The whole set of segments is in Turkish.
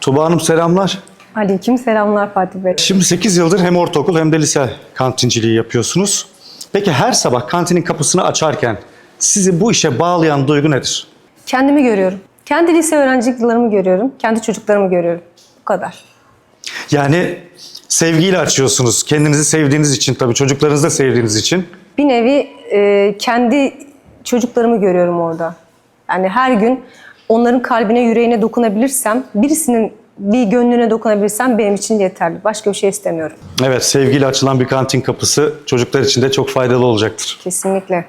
Tuba Hanım selamlar. Aleyküm selamlar Fatih Bey. Şimdi 8 yıldır hem ortaokul hem de lise kantinciliği yapıyorsunuz. Peki her sabah kantinin kapısını açarken sizi bu işe bağlayan duygu nedir? Kendimi görüyorum. Kendi lise öğrencilik yıllarımı görüyorum. Kendi çocuklarımı görüyorum. Bu kadar. Yani sevgiyle açıyorsunuz. Kendinizi sevdiğiniz için tabii çocuklarınızı da sevdiğiniz için. Bir nevi e, kendi çocuklarımı görüyorum orada. Yani her gün onların kalbine, yüreğine dokunabilirsem, birisinin bir gönlüne dokunabilirsem benim için yeterli. Başka bir şey istemiyorum. Evet sevgiyle açılan bir kantin kapısı çocuklar için de çok faydalı olacaktır. Kesinlikle.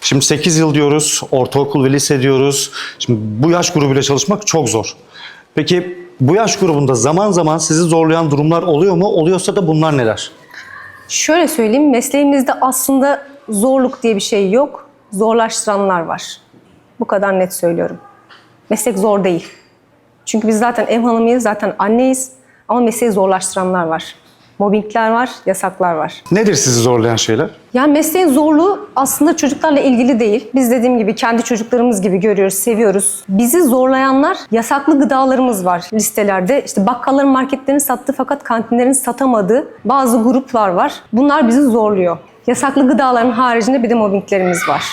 Şimdi 8 yıl diyoruz, ortaokul ve lise diyoruz. Şimdi bu yaş grubuyla çalışmak çok zor. Peki bu yaş grubunda zaman zaman sizi zorlayan durumlar oluyor mu? Oluyorsa da bunlar neler? Şöyle söyleyeyim, mesleğimizde aslında zorluk diye bir şey yok. Zorlaştıranlar var. Bu kadar net söylüyorum. Meslek zor değil. Çünkü biz zaten ev hanımıyız, zaten anneyiz. Ama mesleği zorlaştıranlar var. Mobbingler var, yasaklar var. Nedir sizi zorlayan şeyler? Yani mesleğin zorluğu aslında çocuklarla ilgili değil. Biz dediğim gibi kendi çocuklarımız gibi görüyoruz, seviyoruz. Bizi zorlayanlar yasaklı gıdalarımız var listelerde. İşte bakkalların, marketlerin sattığı fakat kantinlerin satamadığı bazı gruplar var. Bunlar bizi zorluyor. Yasaklı gıdaların haricinde bir de mobbinglerimiz var.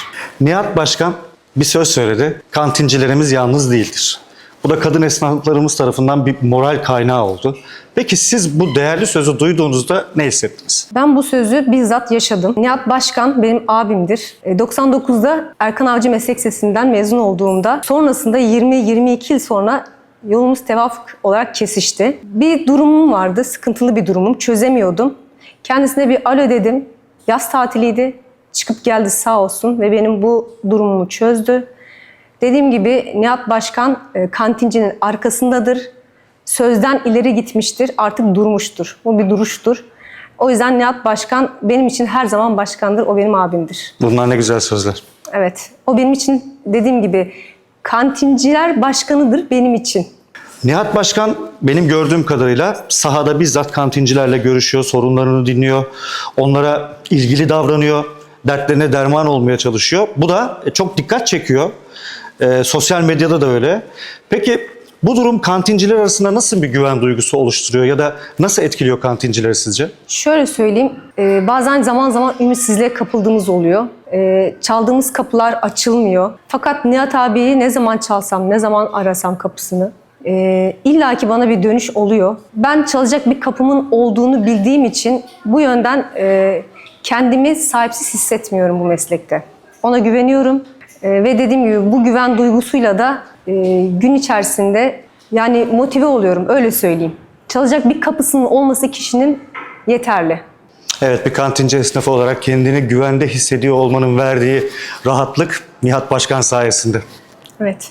Nihat Başkan bir söz söyledi. Kantincilerimiz yalnız değildir. Bu da kadın esnaflarımız tarafından bir moral kaynağı oldu. Peki siz bu değerli sözü duyduğunuzda ne hissettiniz? Ben bu sözü bizzat yaşadım. Nihat Başkan benim abimdir. E, 99'da Erkan Avcı Meslek Lisesi'nden mezun olduğumda sonrasında 20-22 yıl sonra yolumuz tevafuk olarak kesişti. Bir durumum vardı, sıkıntılı bir durumum. Çözemiyordum. Kendisine bir alo dedim. Yaz tatiliydi. Çıkıp geldi sağ olsun ve benim bu durumumu çözdü. Dediğim gibi Nihat Başkan e, kantincinin arkasındadır. Sözden ileri gitmiştir, artık durmuştur. Bu bir duruştur. O yüzden Nihat Başkan benim için her zaman başkandır, o benim abimdir. Bunlar ne güzel sözler. Evet, o benim için dediğim gibi kantinciler başkanıdır benim için. Nihat Başkan benim gördüğüm kadarıyla sahada bizzat kantincilerle görüşüyor, sorunlarını dinliyor, onlara ilgili davranıyor, dertlerine derman olmaya çalışıyor. Bu da e, çok dikkat çekiyor. Ee, sosyal medyada da öyle. Peki bu durum kantinciler arasında nasıl bir güven duygusu oluşturuyor ya da nasıl etkiliyor kantincileri sizce? Şöyle söyleyeyim, e, bazen zaman zaman ümitsizliğe kapıldığımız oluyor. E, çaldığımız kapılar açılmıyor. Fakat Nihat abiyi ne zaman çalsam, ne zaman arasam kapısını, e, illaki bana bir dönüş oluyor. Ben çalacak bir kapımın olduğunu bildiğim için bu yönden e, kendimi sahipsiz hissetmiyorum bu meslekte. Ona güveniyorum E, ve dediğim gibi bu güven duygusuyla da e, gün içerisinde yani motive oluyorum öyle söyleyeyim. Çalacak bir kapısının olması kişinin yeterli. Evet bir kantinci esnafı olarak kendini güvende hissediyor olmanın verdiği rahatlık Nihat Başkan sayesinde. Evet.